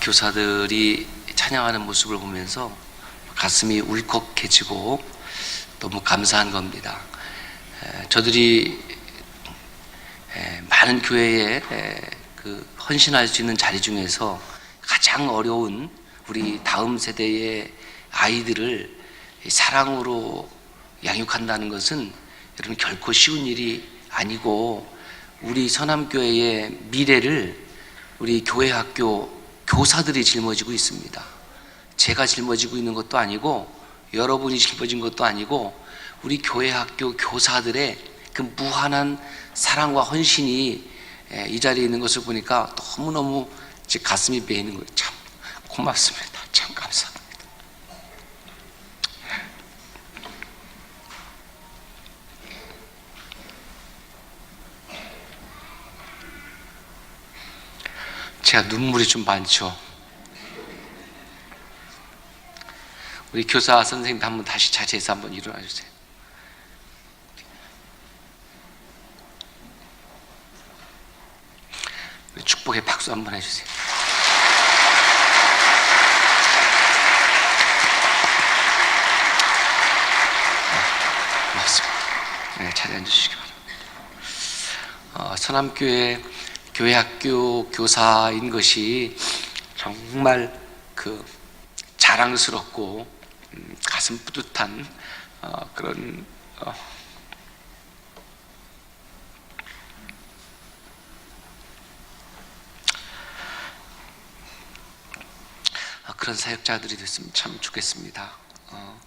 교사들이 찬양하는 모습을 보면서 가슴이 울컥해지고 너무 감사한 겁니다. 에, 저들이 에, 많은 교회에 에, 그 헌신할 수 있는 자리 중에서 가장 어려운 우리 다음 세대의 아이들을 사랑으로 양육한다는 것은 여러분 결코 쉬운 일이 아니고 우리 서남교회의 미래를 우리 교회 학교 교사들이 짊어지고 있습니다. 제가 짊어지고 있는 것도 아니고 여러분이 짊어진 것도 아니고 우리 교회 학교 교사들의 그 무한한 사랑과 헌신이 에, 이 자리에 있는 것을 보니까 너무너무 제 가슴이 베이는 거예요. 참 고맙습니다. 참 감사합니다. 제가 눈물이 좀 많죠. 우리 교사 선생님도 한번 다시 자리에서 한번 일어나 주세요. 축복의 박수 한번 해주세요. 네, 고맙습니다. 네, 자리 앉으시기 바랍니다. 어, 서남교회 교회 학교 교사인 것이 정말 그 자랑스럽고 음, 가슴 뿌듯한 어, 그런 어, 어, 그런 사역자들이 됐으면 참 좋겠습니다. 어,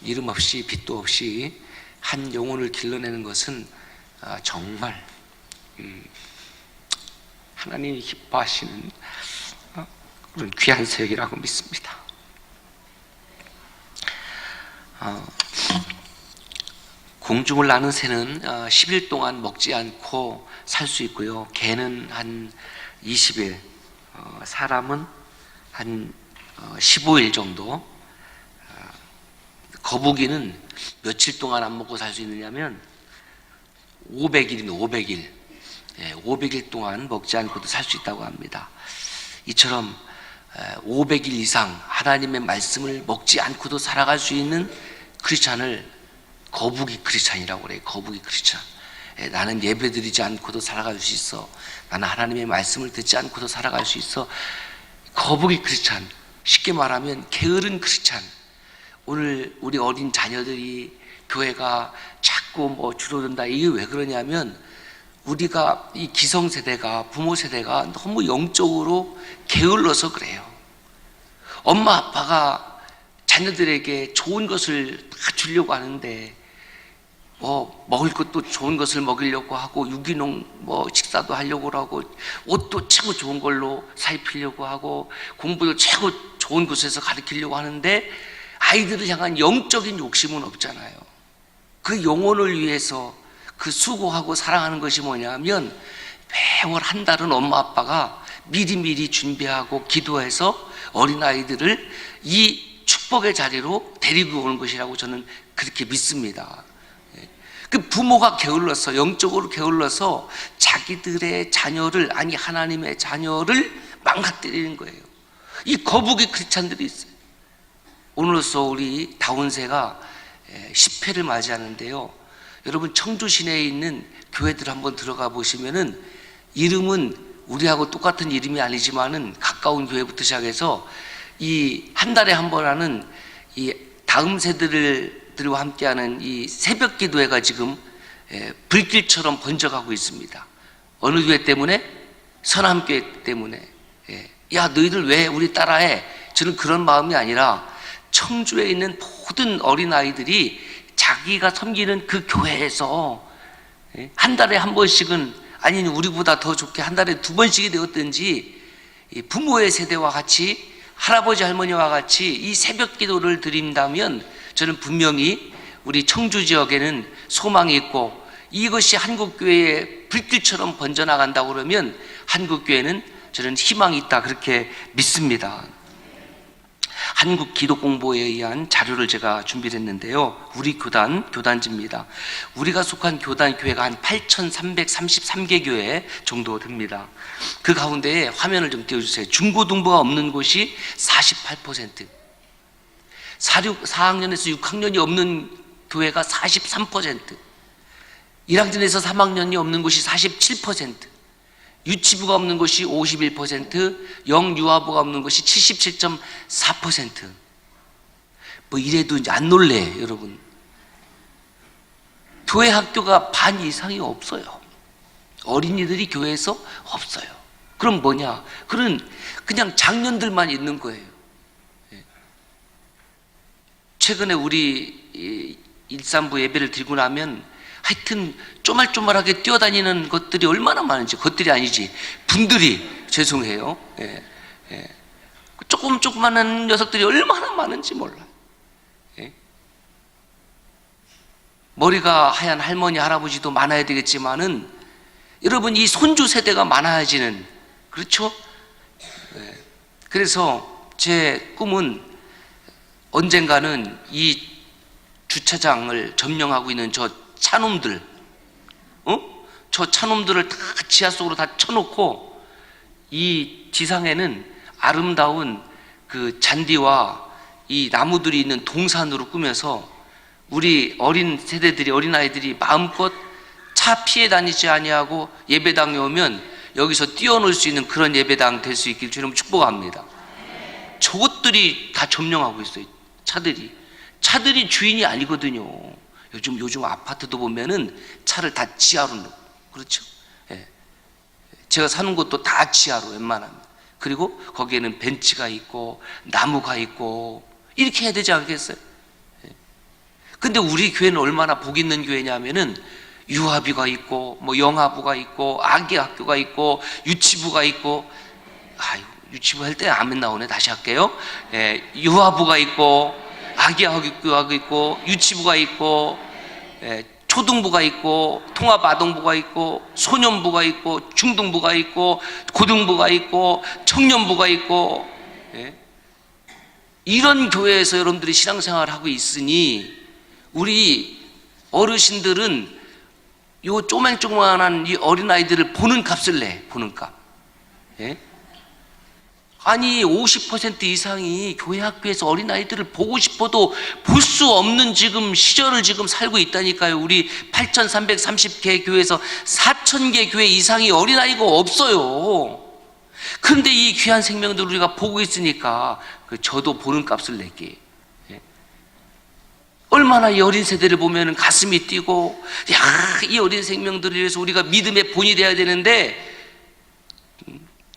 이름 없이 빛도 없이 한 영혼을 길러내는 것은 아, 정말 음, 하나님이 기뻐하시는 어, 그런 귀한 사역이라고 믿습니다. 어, 공중을 나는 새는 어, 10일 동안 먹지 않고 살 수 있고요. 개는 한 20일, 어, 사람은 한 어, 15일 정도. 어, 거북이는 며칠 동안 안 먹고 살 수 있느냐면 500일이면 500일. 예, 500일 동안 먹지 않고도 살 수 있다고 합니다. 이처럼 에, 500일 이상 하나님의 말씀을 먹지 않고도 살아갈 수 있는 크리스찬을 거북이 크리스찬이라고 그래요. 거북이 크리스찬. 예, 나는 예배드리지 않고도 살아갈 수 있어. 나는 하나님의 말씀을 듣지 않고도 살아갈 수 있어. 거북이 크리스찬. 쉽게 말하면 게으른 크리스찬. 오늘 우리 어린 자녀들이 교회가 자꾸 뭐 줄어든다. 이게 왜 그러냐면 우리가 이 기성 세대가 부모 세대가 너무 영적으로 게을러서 그래요. 엄마 아빠가 자녀들에게 좋은 것을 다 주려고 하는데 뭐 먹을 것도 좋은 것을 먹이려고 하고 유기농 뭐 식사도 하려고 하고 옷도 최고 좋은 걸로 살피려고 하고 공부도 최고 좋은 곳에서 가르치려고 하는데 아이들을 향한 영적인 욕심은 없잖아요. 그 영혼을 위해서 그 수고하고 사랑하는 것이 뭐냐면 매월 한 달은 엄마 아빠가 미리미리 준비하고 기도해서 어린아이들을 이 축복의 자리로 데리고 오는 것이라고 저는 그렇게 믿습니다. 예. 그 부모가 게을러서 영적으로 게을러서 자기들의 자녀를 아니 하나님의 자녀를 망가뜨리는 거예요. 이 거북이 크리스찬들이 있어요. 오늘로써 우리 다운세가 10회를 맞이하는데요. 여러분 청주 시내에 있는 교회들 한번 들어가 보시면은 이름은 우리하고 똑같은 이름이 아니지만은 가까운 교회부터 시작해서 이 한 달에 한 번 하는 이 다음 세대들과 함께하는 이 새벽 기도회가 지금 예, 불길처럼 번져가고 있습니다. 어느 교회 때문에? 선함교회 때문에. 예. 야 너희들 왜 우리 따라해? 저는 그런 마음이 아니라 청주에 있는 모든 어린 아이들이 자기가 섬기는 그 교회에서 예, 한 달에 한 번씩은 아니 우리보다 더 좋게 한 달에 두 번씩이 되었든지 이 부모의 세대와 같이 할아버지 할머니와 같이 이 새벽 기도를 드린다면 저는 분명히 우리 청주 지역에는 소망이 있고 이것이 한국 교회의 불길처럼 번져나간다고 그러면 한국 교회는 저는 희망이 있다 그렇게 믿습니다. 한국 기독 공보에 의한 자료를 제가 준비를 했는데요. 우리 교단, 교단지입니다. 우리가 속한 교단 교회가 한 8,333개 교회 정도 됩니다. 그 가운데 화면을 좀 띄워 주세요. 중고등부가 없는 곳이 48%. 4, 6, 4학년에서 6학년이 없는 교회가 43%. 1학년에서 3학년이 없는 곳이 47%. 유치부가 없는 곳이 51%, 영유아부가 없는 곳이 77.4%. 뭐 이래도 이제 안 놀래, 여러분. 교회 학교가 반 이상이 없어요. 어린이들이 교회에서 없어요. 그럼 뭐냐? 그런 그냥 장년들만 있는 거예요. 예. 최근에 우리 이 일산부 예배를 드리고 나면 하여튼 쪼말쪼말하게 뛰어다니는 것들이 얼마나 많은지 것들이 아니지 분들이 죄송해요. 예, 예. 조금 조그마한 녀석들이 얼마나 많은지 몰라. 예. 머리가 하얀 할머니 할아버지도 많아야 되겠지만은 여러분 이 손주 세대가 많아지는 그렇죠? 예. 그래서 제 꿈은 언젠가는 이 주차장을 점령하고 있는 저 차놈들, 어? 저 차놈들을 다 지하 속으로 다 쳐놓고 이 지상에는 아름다운 그 잔디와 이 나무들이 있는 동산으로 꾸며서 우리 어린 세대들이 어린 아이들이 마음껏 차 피해 다니지 아니하고 예배당에 오면 여기서 뛰어놀 수 있는 그런 예배당 될 수 있길 주님 축복합니다. 저것들이 다 점령하고 있어요. 차들이 차들이 주인이 아니거든요. 요즘 요즘 아파트도 보면은 차를 다 지하로 넣고 그렇죠. 예. 제가 사는 곳도 다 지하로 웬만하면 그리고 거기에는 벤치가 있고 나무가 있고 이렇게 해야 되지 않겠어요? 예. 근데 우리 교회는 얼마나 복 있는 교회냐면은 유아비가 있고 뭐 영아부가 있고 아기 학교가 있고 유치부가 있고 아유 유치부 할 때 아멘 나오네 다시 할게요. 예, 유아부가 있고 아기 학교가 있고 유치부가 있고 예, 초등부가 있고 통합 아동부가 있고 소년부가 있고 중등부가 있고 고등부가 있고 청년부가 있고 예. 이런 교회에서 여러분들이 신앙생활을 하고 있으니 우리 어르신들은 요 쪼맨쪼맨한 이 어린아이들을 보는 값을 내 보는 값 예? 아니 50% 이상이 교회 학교에서 어린아이들을 보고 싶어도 볼 수 없는 지금 시절을 지금 살고 있다니까요. 우리 8330개 교회에서 4000개 교회 이상이 어린아이가 없어요. 그런데 이 귀한 생명들 우리가 보고 있으니까 그 저도 보는 값을 낼게. 예? 얼마나 이 어린 세대를 보면 가슴이 뛰고 야 이 어린 생명들을 위해서 우리가 믿음의 본이 돼야 되는데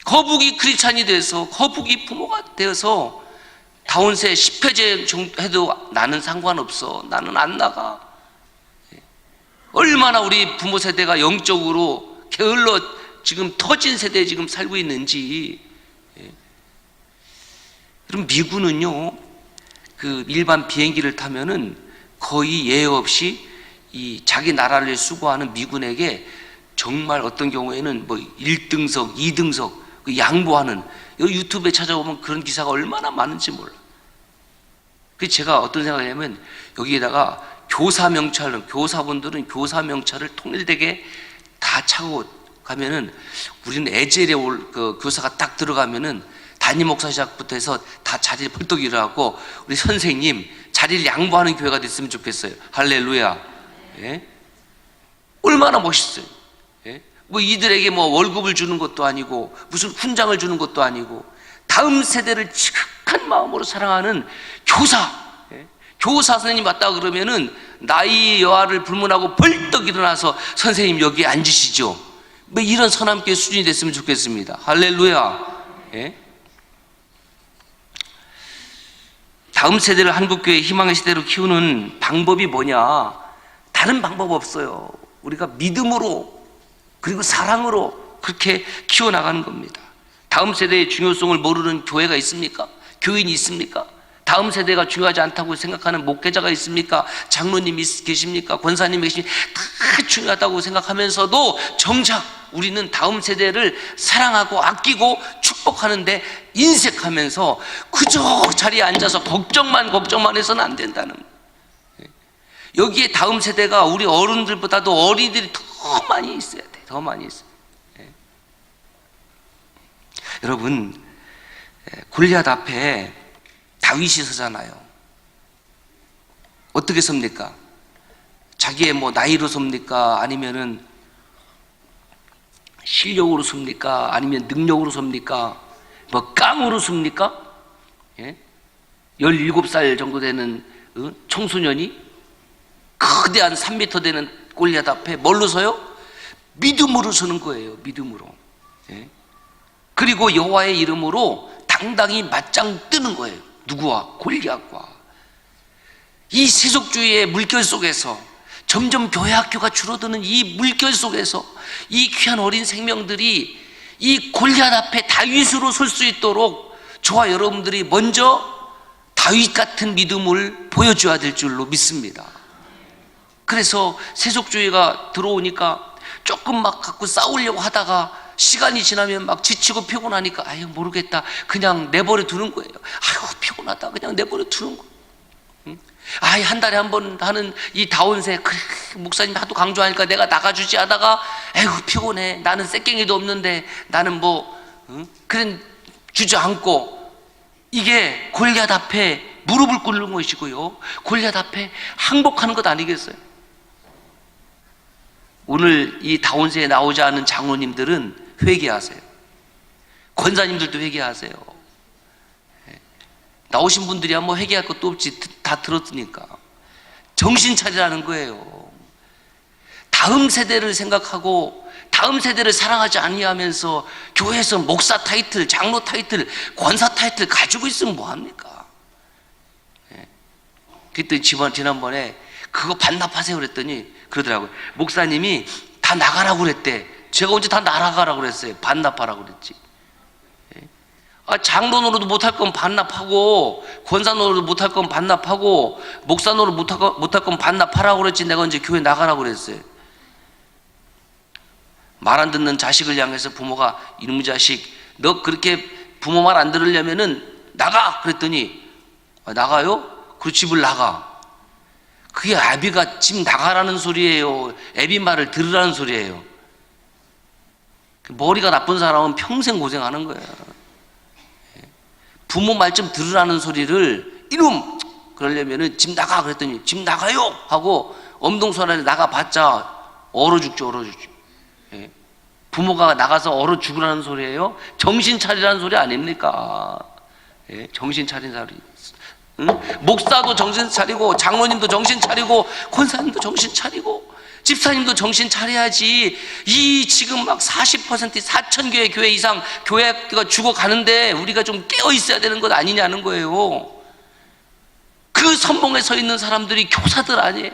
거북이 크리스찬이 돼서 거북이 부모가 되어서 다운세 10회제 정도 해도 나는 상관없어. 나는 안 나가. 얼마나 우리 부모 세대가 영적으로 게을러 지금 터진 세대에 지금 살고 있는지. 그럼 미군은요, 그 일반 비행기를 타면은 거의 예외 없이 이 자기 나라를 수고하는 미군에게 정말 어떤 경우에는 뭐 1등석, 2등석 그 양보하는 여기 유튜브에 찾아보면 그런 기사가 얼마나 많은지 몰라. 그 제가 어떤 생각이냐면 여기에다가 교사 명찰, 교사분들은 교사 명찰을 통일되게 다 차고 가면은 우리는 에젤에 올 그 교사가 딱 들어가면은 담임 목사 시작부터 해서 다 자리를 벌떡 일어나고 우리 선생님 자리를 양보하는 교회가 됐으면 좋겠어요. 할렐루야. 예? 얼마나 멋있어요. 예? 뭐 이들에게 뭐 월급을 주는 것도 아니고 무슨 훈장을 주는 것도 아니고 다음 세대를 지극한 마음으로 사랑하는 교사 예? 교사 선생님 왔다 그러면은 나이 여하를 불문하고 벌떡 일어나서 선생님 여기 앉으시죠 뭐 이런 선함교회 수준이 됐으면 좋겠습니다 할렐루야 예? 다음 세대를 한국교회 희망의 시대로 키우는 방법이 뭐냐 다른 방법 없어요 우리가 믿음으로 그리고 사랑으로 그렇게 키워나가는 겁니다. 다음 세대의 중요성을 모르는 교회가 있습니까? 교인이 있습니까? 다음 세대가 중요하지 않다고 생각하는 목회자가 있습니까? 장로님이 계십니까? 권사님이 계십니까? 다 중요하다고 생각하면서도 정작 우리는 다음 세대를 사랑하고 아끼고 축복하는데 인색하면서 그저 자리에 앉아서 걱정만 걱정만 해서는 안 된다는 거예요. 여기에 다음 세대가 우리 어른들보다도 어린이들이 더 많이 있어야 돼. 더 많이 있어요. 예. 여러분 예, 골리앗 앞에 다윗이 서잖아요. 어떻게 섭니까? 자기의 뭐 나이로 섭니까? 아니면은 실력으로 섭니까? 아니면 능력으로 섭니까? 뭐 깡으로 섭니까? 예? 17살 정도 되는 어? 청소년이 거대한 3m 되는 골리앗 앞에 뭘로 서요? 믿음으로 서는 거예요. 믿음으로. 예? 그리고 여호와의 이름으로 당당히 맞짱 뜨는 거예요. 누구와? 골리앗과. 이 세속주의의 물결 속에서 점점 교회 학교가 줄어드는 이 물결 속에서 이 귀한 어린 생명들이 이 골리앗 앞에 다윗으로 설 수 있도록 저와 여러분들이 먼저 다윗 같은 믿음을 보여줘야 될 줄로 믿습니다. 그래서 세속주의가 들어오니까 조금 막 갖고 싸우려고 하다가 시간이 지나면 막 지치고 피곤하니까 아유 모르겠다 그냥 내버려 두는 거예요. 아유 피곤하다 그냥 내버려 두는 거. 아이 한 달에 한 번 하는 이 다운세 그래 목사님 하도 강조하니까 내가 나가주지 하다가 에휴 피곤해 나는 쇳갱이도 없는데 나는 뭐 응? 그래 주저앉고 이게 골리앗 앞에 무릎을 꿇는 것이고요 골리앗 앞에 항복하는 것 아니겠어요? 오늘 이 다운세에 나오지 않은 장로님들은 회개하세요 권사님들도 회개하세요 나오신 분들이야 뭐 회개할 것도 없지 다 들었으니까 정신 차리라는 거예요. 다음 세대를 생각하고 다음 세대를 사랑하지 아니하면서 교회에서 목사 타이틀, 장로 타이틀, 권사 타이틀 가지고 있으면 뭐 합니까? 예. 지난 지난번에 그거 반납하세요 그랬더니 그러더라고요. 목사님이 다 나가라고 그랬대. 제가 언제 다 나가라고 그랬어요. 반납하라고 그랬지. 아, 장로 노릇도 못할 건 반납하고 권사 노릇도 못할 건 반납하고 목사 노릇 못할 건 못할 건 반납하라고 그랬지 내가 언제 교회 나가라고 그랬어요. 말 안 듣는 자식을 향해서 부모가 이놈의 자식 너 그렇게 부모 말 안 들으려면은 나가 그랬더니 아, 나가요? 그 집을 나가. 그게 아비가 집 나가라는 소리예요. 애비 말을 들으라는 소리예요. 머리가 나쁜 사람은 평생 고생하는 거예요. 부모 말 좀 들으라는 소리를 이놈 그러려면은 집 나가 그랬더니 집 나가요 하고 엄동선안에 나가봤자 얼어 죽죠 얼어 죽죠 예. 부모가 나가서 얼어 죽으라는 소리예요 정신 차리라는 소리 아닙니까 예. 정신 차린 소리 응? 목사도 정신 차리고 장로님도 정신 차리고 권사님도 정신 차리고 집사님도 정신 차려야지. 이 지금 막 40% 4천 개의 교회 이상 교회가 죽어가는데 우리가 좀 깨어 있어야 되는 것 아니냐는 거예요. 그 선봉에 서 있는 사람들이 교사들 아니에요.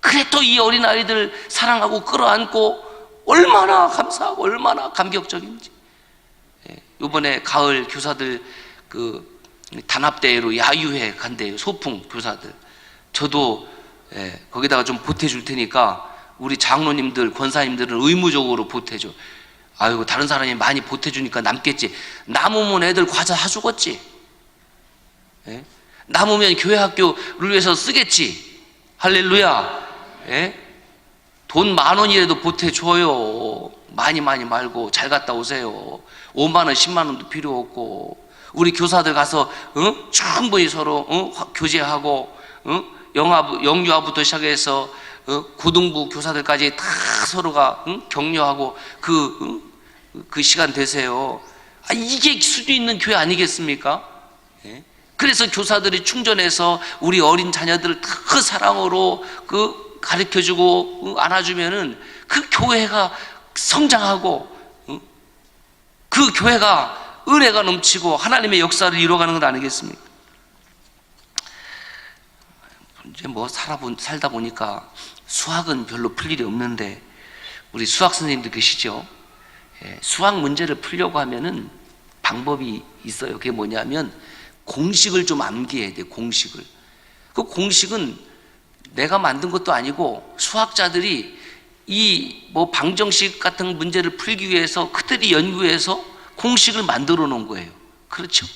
그래 또이 어린 아이들 사랑하고 끌어안고 얼마나 감사하고 얼마나 감격적인지. 예, 이번에 가을 교사들 그 단합대회로 야유회 간대요. 소풍 교사들. 저도 예, 거기다가 좀 보태줄 테니까 우리 장로님들, 권사님들은 의무적으로 보태줘. 아이고, 다른 사람이 많이 보태주니까 남겠지. 남으면 애들 과자 사주겠지. 예? 남으면 교회 학교를 위해서 쓰겠지. 할렐루야. 예? 돈 만 원이라도 보태줘요. 많이 많이 말고 잘 갔다 오세요. 5만 원, 10만 원도 필요 없고. 우리 교사들 가서 어? 충분히 서로 어? 교제하고 어? 영화, 영유아부터 시작해서 어? 고등부 교사들까지 다 서로가 응? 격려하고 그, 응? 그 시간 되세요. 아, 이게 수준 있는 교회 아니겠습니까? 예? 그래서 교사들이 충전해서 우리 어린 자녀들을 그 사랑으로 그 가르쳐주고 안아주면은 그 교회가 성장하고 그 교회가 은혜가 넘치고 하나님의 역사를 이루어가는 것 아니겠습니까? 이제 뭐 살아본, 살다 보니까 수학은 별로 풀 일이 없는데 우리 수학 선생님들 계시죠? 예, 수학 문제를 풀려고 하면은 방법이 있어요. 그게 뭐냐면 공식을 좀 암기해야 돼. 공식을. 그 공식은 내가 만든 것도 아니고 수학자들이 이 뭐 방정식 같은 문제를 풀기 위해서 그들이 연구해서 공식을 만들어 놓은 거예요. 그렇죠?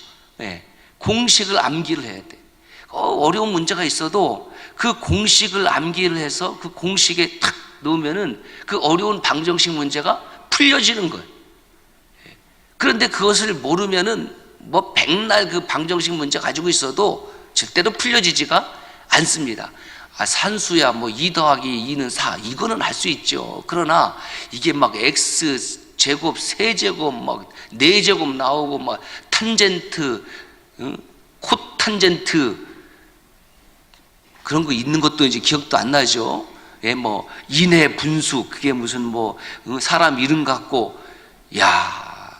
예. 공식을 암기를 해야 돼. 어, 어려운 문제가 있어도 그 공식을 암기를 해서 그 공식에 탁 넣으면은 그 어려운 방정식 문제가 풀려지는 거예요. 예. 그런데 그것을 모르면은 뭐 백날 그 방정식 문제 가지고 있어도 절대로 풀려지지가 않습니다. 아, 산수야 뭐 2 더하기 2는 4 이거는 할수 있죠. 그러나 이게 막 x 제곱 세제곱 막 4제곱 나오고 막 탄젠트 응? 코탄젠트 그런 거 있는 것도 이제 기억도 안 나죠. 예, 뭐 인해 분수 그게 무슨 뭐 응, 사람 이름 같고 야,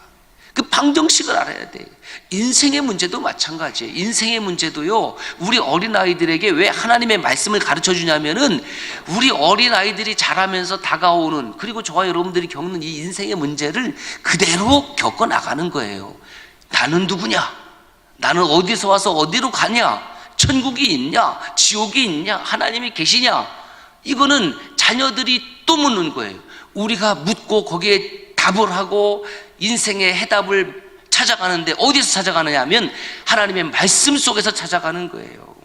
그 방정식을 알아야 돼. 인생의 문제도 마찬가지예요. 인생의 문제도요. 우리 어린 아이들에게 왜 하나님의 말씀을 가르쳐 주냐면은 우리 어린 아이들이 자라면서 다가오는 그리고 저와 여러분들이 겪는 이 인생의 문제를 그대로 겪어 나가는 거예요. 나는 누구냐? 나는 어디서 와서 어디로 가냐? 천국이 있냐? 지옥이 있냐? 하나님이 계시냐? 이거는 자녀들이 또 묻는 거예요. 우리가 묻고 거기에 답을 하고 인생의 해답을 찾아가는데 어디서 찾아가느냐 하면 하나님의 말씀 속에서 찾아가는 거예요.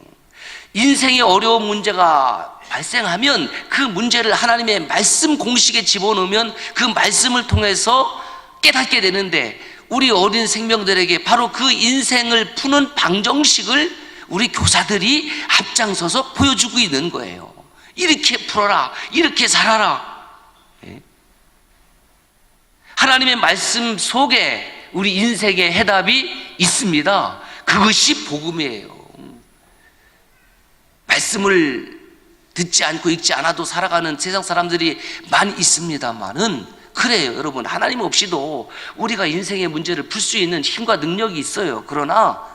인생의 어려운 문제가 발생하면 그 문제를 하나님의 말씀 공식에 집어넣으면 그 말씀을 통해서 깨닫게 되는데 우리 어린 생명들에게 바로 그 인생을 푸는 방정식을 우리 교사들이 앞장서서 보여주고 있는 거예요. 이렇게 풀어라. 이렇게 살아라. 예? 하나님의 말씀 속에 우리 인생의 해답이 있습니다. 그것이 복음이에요. 말씀을 듣지 않고 읽지 않아도 살아가는 세상 사람들이 많이 있습니다만은 그래요, 여러분. 하나님 없이도 우리가 인생의 문제를 풀 수 있는 힘과 능력이 있어요. 그러나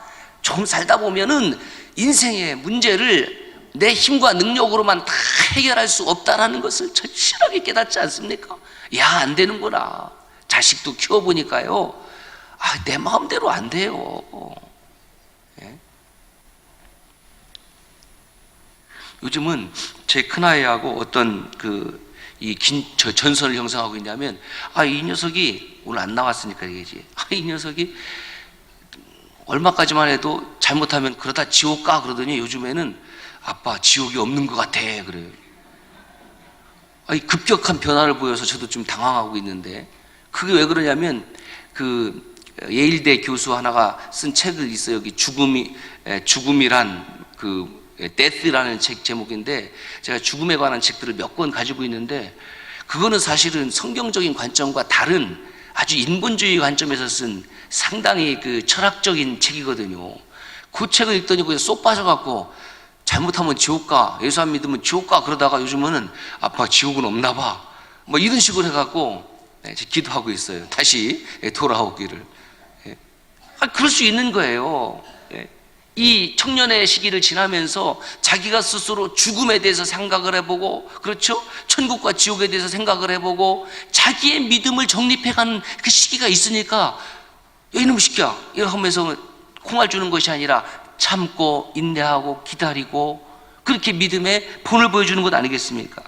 좀 살다 보면은 인생의 문제를 내 힘과 능력으로만 다 해결할 수 없다라는 것을 절실하게 깨닫지 않습니까? 야, 안 되는구나. 자식도 키워보니까요. 아, 내 마음대로 안 돼요. 예? 요즘은 제 큰아이하고 어떤 그, 이 긴, 저 전선을 형성하고 있냐면, 아, 이 녀석이 오늘 안 나왔으니까 얘기지. 아, 이 녀석이 얼마까지만 해도 잘못하면 그러다 지옥 가 그러더니 요즘에는 아빠 지옥이 없는 것 같아. 그래요. 아니, 급격한 변화를 보여서 저도 좀 당황하고 있는데, 그게 왜 그러냐면, 그, 예일대 교수 하나가 쓴 책을 있어요. 여기 죽음이 에, 죽음이란 그 데스라는 책 제목인데 제가 죽음에 관한 책들을 몇 권 가지고 있는데 그거는 사실은 성경적인 관점과 다른 아주 인본주의 관점에서 쓴 상당히 그 철학적인 책이거든요. 그 책을 읽더니 그냥 쏙 빠져갖고 잘못하면 지옥 가, 예수 안 믿으면 지옥 가 그러다가 요즘은 아빠 지옥은 없나 봐. 뭐 이런 식으로 해갖고 네, 기도하고 있어요. 다시 돌아오기를. 아, 그럴 수 있는 거예요. 예. 이 청년의 시기를 지나면서 자기가 스스로 죽음에 대해서 생각을 해보고, 그렇죠? 천국과 지옥에 대해서 생각을 해보고, 자기의 믿음을 정립해가는 그 시기가 있으니까, 야, 이놈 시키야. 이거 하면서 콩알 주는 것이 아니라 참고, 인내하고, 기다리고, 그렇게 믿음의 본을 보여주는 것 아니겠습니까?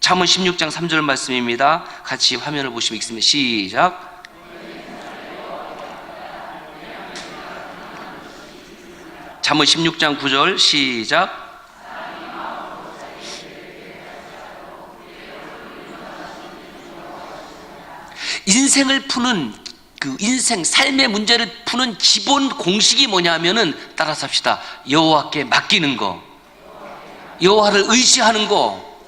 잠언 16장 3절 말씀입니다. 같이 화면을 보시면 읽습니다. 시작. 잠언 16장 9절 시작. 인생을 푸는 그 인생 삶의 문제를 푸는 기본 공식이 뭐냐면은 따라서 합시다. 여호와께 맡기는 거. 여호와를 의지하는 거.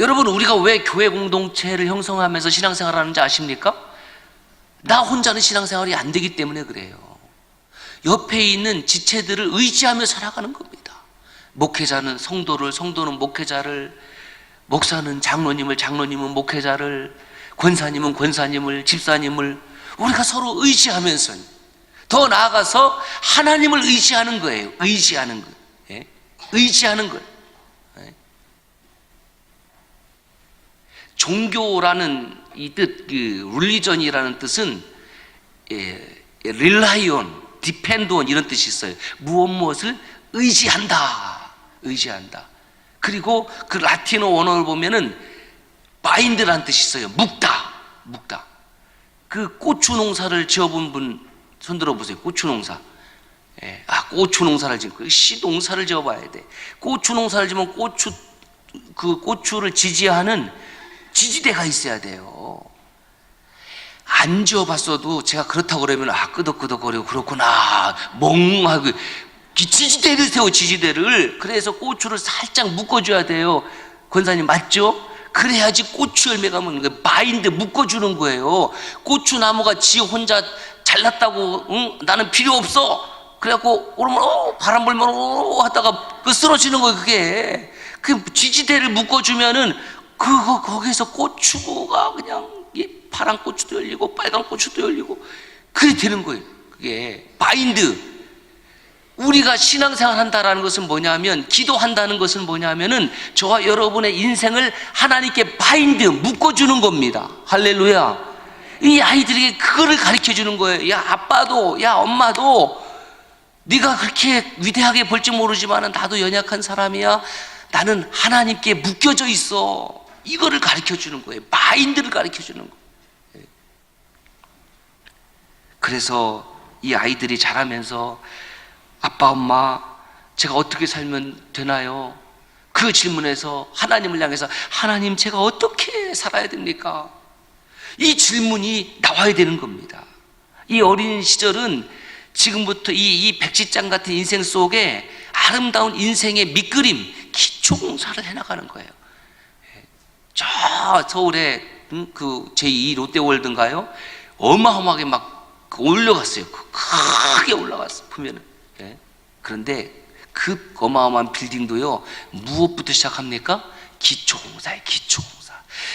여러분 우리가 왜 교회 공동체를 형성하면서 신앙생활 하는지 아십니까? 나 혼자는 신앙생활이 안 되기 때문에 그래요. 옆에 있는 지체들을 의지하며 살아가는 겁니다. 목회자는 성도를, 성도는 목회자를, 목사는 장로님을, 장로님은 목회자를, 권사님은 권사님을, 집사님을 우리가 서로 의지하면서 더 나아가서 하나님을 의지하는 거예요. 의지하는 거. 예? 의지하는 거. 예? 종교라는 이 뜻, 그 릴리전이라는 뜻은 예, 릴라이온 디펜드 온 이런 뜻이 있어요. 무엇 무엇을 의지한다. 의지한다. 그리고 그 라틴어 원어를 보면은 바인드라는 뜻이 있어요. 묶다, 묶다. 그 고추 농사를 지어본 분 손들어 보세요. 고추 농사. 예, 아 고추 농사를 지금 그씨 농사를 지어 봐야 돼. 고추 농사를 지면 고추 그 고추를 지지하는 지지대가 있어야 돼요. 안 지어봤어도 제가 그렇다고 그러면 아 끄덕끄덕거리고 그렇구나 멍하고 이 지지대를 세워 지지대를 그래서 고추를 살짝 묶어줘야 돼요. 권사님 맞죠? 그래야지 고추 열매가 먹는 거예요. 마인드 묶어주는 거예요. 고추 나무가 지 혼자 잘났다고 응? 나는 필요 없어. 그래갖고 오르면 어, 바람 불면 어 하다가 그 쓰러지는 거예요. 그게 그 지지대를 묶어주면은 그거 거기서 고추가 그냥 이 파란 고추도 열리고 빨간 고추도 열리고 그게 되는 거예요. 그게 마인드. 우리가 신앙생활 한다라는 것은 뭐냐면 기도한다는 것은 뭐냐면은 저와 여러분의 인생을 하나님께 바인드 묶어 주는 겁니다. 할렐루야. 이 아이들에게 그거를 가르쳐 주는 거예요. 야 아빠도 야 엄마도 네가 그렇게 위대하게 볼지 모르지만 나도 연약한 사람이야. 나는 하나님께 묶여져 있어. 이거를 가르쳐 주는 거예요. 마인드를 가르쳐 주는 거예요. 그래서 이 아이들이 자라면서 아빠, 엄마, 제가 어떻게 살면 되나요? 그 질문에서 하나님을 향해서 하나님, 제가 어떻게 살아야 됩니까? 이 질문이 나와야 되는 겁니다. 이 어린 시절은 지금부터 이, 이 백지장 같은 인생 속에 아름다운 인생의 밑그림, 기초공사를 해나가는 거예요. 저 서울에 음, 그 제2 롯데월드인가요? 어마어마하게 막 올라갔어요. 그 크게 올라갔어 보면은. 예. 그런데 그 어마어마한 빌딩도요 무엇부터 시작합니까? 기초공사예요. 기초공사.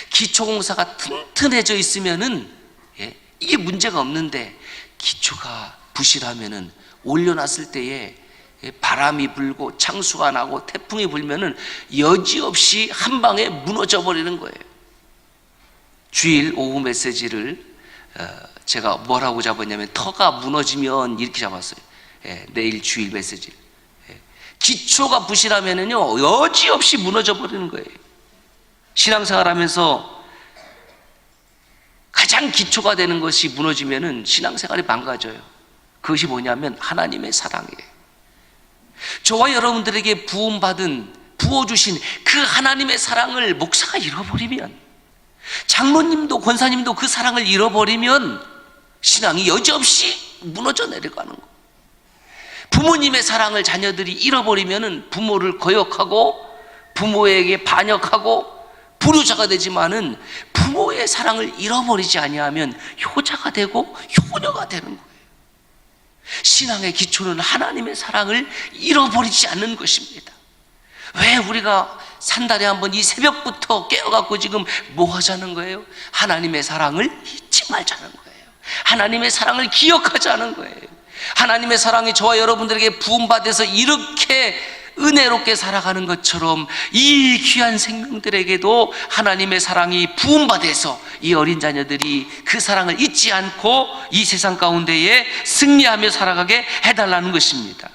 기초공사가 튼튼해져 있으면은 예, 이게 문제가 없는데 기초가 부실하면은 올려놨을 때에 예, 바람이 불고 창수가 나고 태풍이 불면은 여지없이 한 방에 무너져 버리는 거예요. 주일 오후 메시지를 어, 제가 뭐라고 잡았냐면 터가 무너지면 이렇게 잡았어요. 예, 내일 주일 메시지. 예, 기초가 부실하면은요 여지없이 무너져 버리는 거예요. 신앙생활하면서 가장 기초가 되는 것이 무너지면은 신앙생활이 망가져요. 그것이 뭐냐면 하나님의 사랑이에요. 저와 여러분들에게 부음받은 부어주신 그 하나님의 사랑을 목사가 잃어버리면 장로님도 권사님도 그 사랑을 잃어버리면 신앙이 여지없이 무너져 내려가는 거. 부모님의 사랑을 자녀들이 잃어버리면은 부모를 거역하고 부모에게 반역하고 불효자가 되지만은 부모의 사랑을 잃어버리지 아니하면 효자가 되고 효녀가 되는 거예요. 신앙의 기초는 하나님의 사랑을 잃어버리지 않는 것입니다. 왜 우리가 산 달에 한번 이 새벽부터 깨어갖고 지금 뭐 하자는 거예요? 하나님의 사랑을 잊지 말자는 거예요. 하나님의 사랑을 기억하자는 거예요. 하나님의 사랑이 저와 여러분들에게 부음받아서 이렇게 은혜롭게 살아가는 것처럼 이 귀한 생명들에게도 하나님의 사랑이 부음받아서 이 어린 자녀들이 그 사랑을 잊지 않고 이 세상 가운데에 승리하며 살아가게 해달라는 것입니다.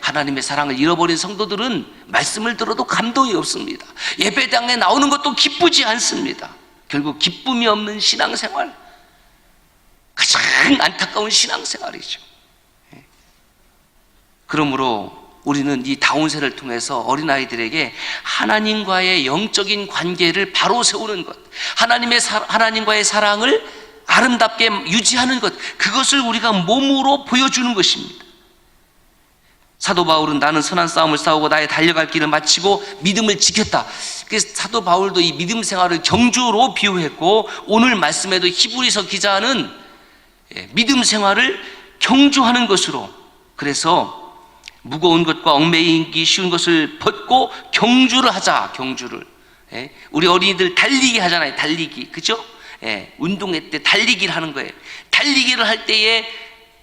하나님의 사랑을 잃어버린 성도들은 말씀을 들어도 감동이 없습니다. 예배당에 나오는 것도 기쁘지 않습니다. 결국 기쁨이 없는 신앙생활, 가장 안타까운 신앙생활이죠. 예. 그러므로 우리는 이 다운세를 통해서 어린아이들에게 하나님과의 영적인 관계를 바로 세우는 것, 하나님의 사, 하나님과의 사랑을 아름답게 유지하는 것, 그것을 우리가 몸으로 보여주는 것입니다. 사도 바울은 나는 선한 싸움을 싸우고 나의 달려갈 길을 마치고 믿음을 지켰다. 그래서 사도 바울도 이 믿음 생활을 경주로 비유했고 오늘 말씀에도 히브리서 기자는 예, 믿음 생활을 경주하는 것으로 그래서 무거운 것과 얽매이기 쉬운 것을 벗고 경주를 하자 경주를. 예? 우리 어린이들 달리기 하잖아요 달리기. 그죠? 예, 운동회 때 달리기를 하는 거예요. 달리기를 할 때에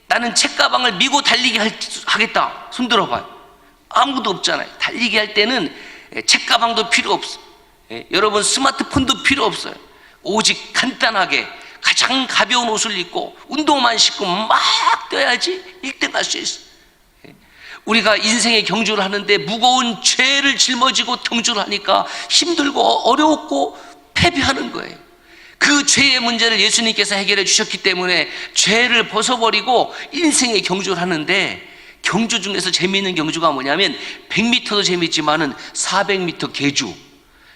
나는 책가방을 미고 달리기 할- 하겠다. 손 들어봐요. 아무도 없잖아요. 달리기 할 때는 예, 책가방도 필요 없어. 예, 여러분 스마트폰도 필요 없어요. 오직 간단하게 가장 가벼운 옷을 입고 운동만 신고 막 뛰어야지 1등 할 수 있어 우리가 인생의 경주를 하는데 무거운 죄를 짊어지고 경주를 하니까 힘들고 어렵고 패배하는 거예요. 그 죄의 문제를 예수님께서 해결해 주셨기 때문에 죄를 벗어버리고 인생의 경주를 하는데 경주 중에서 재미있는 경주가 뭐냐면 100m도 재밌지만은 400m 계주.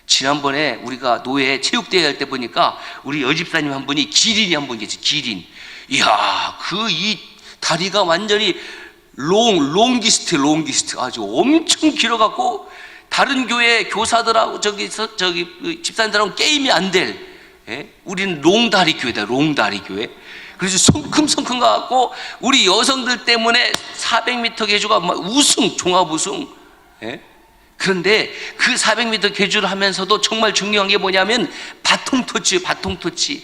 지난번에 우리가 노예 체육대회 할 때 보니까 우리 여집사님 한 분이 기린이 한 분 계시 기린. 이야, 그 이 다리가 완전히 롱, 롱기스트, 롱기스트. 아주 엄청 길어갖고 다른 교회 교사들하고 저기, 서- 저기, 그 집사님들하고 게임이 안 될. 예? 우리는 롱다리 교회다, 롱다리 교회. 그래서 성큼성큼 가갖고 우리 여성들 때문에 400m 계주가 막 우승, 종합 우승. 예? 그런데 그 400m 계주를 하면서도 정말 중요한 게 뭐냐면 바통 터치, 바통 터치.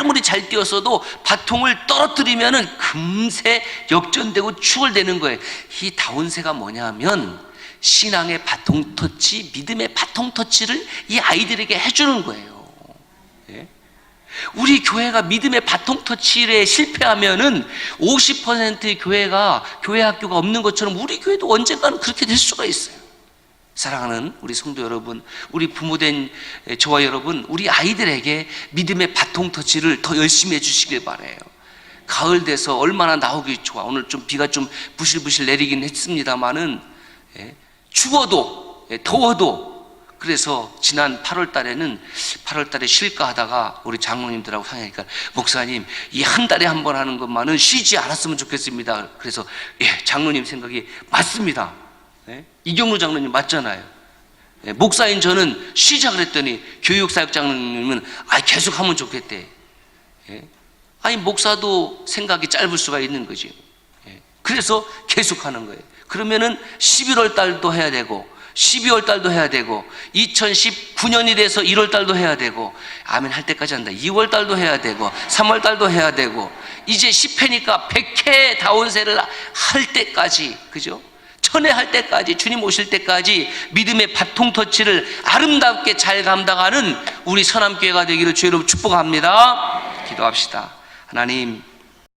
아무리 잘 뛰었어도 바통을 떨어뜨리면은 금세 역전되고 추월되는 거예요. 이 다운세가 뭐냐면 신앙의 바통 터치, 믿음의 바통 터치를 이 아이들에게 해주는 거예요. 예? 우리 교회가 믿음의 바통 터치에 실패하면은 50%의 교회가 교회 학교가 없는 것처럼 우리 교회도 언젠가는 그렇게 될 수가 있어요. 사랑하는 우리 성도 여러분, 우리 부모된 저와 여러분, 우리 아이들에게 믿음의 바통 터치를 더 열심히 해주시길 바래요. 가을 돼서 얼마나 나오기 좋아. 오늘 좀 비가 좀 부실부실 내리긴 했습니다만은 예, 추워도 예, 더워도 그래서 지난 8월 달에는 8월 달에 쉴까 하다가 우리 장로님들하고 상의하니까 목사님 이 한 달에 한 번 하는 것만은 쉬지 않았으면 좋겠습니다. 그래서 예, 장로님 생각이 맞습니다. 예? 이경로 장로님 맞잖아요. 예, 목사인 저는 쉬자 그랬더니 교육사역 장로님은 아 계속 하면 좋겠대. 예? 아니 목사도 생각이 짧을 수가 있는. 예. 그래서 계속 하는 거예요. 그러면은 11월 달도 해야 되고 12월 달도 해야 되고 2019년이 돼서 1월 달도 해야 되고 아멘 할 때까지 한다. 2월 달도 해야 되고 3월 달도 해야 되고 이제 10회니까 100회 다운세를 할 때까지 그죠? 천회 할 때까지 주님 오실 때까지 믿음의 바통 터치를 아름답게 잘 감당하는 우리 선함교회가 되기를 주의 이름 축복합니다. 기도합시다. 하나님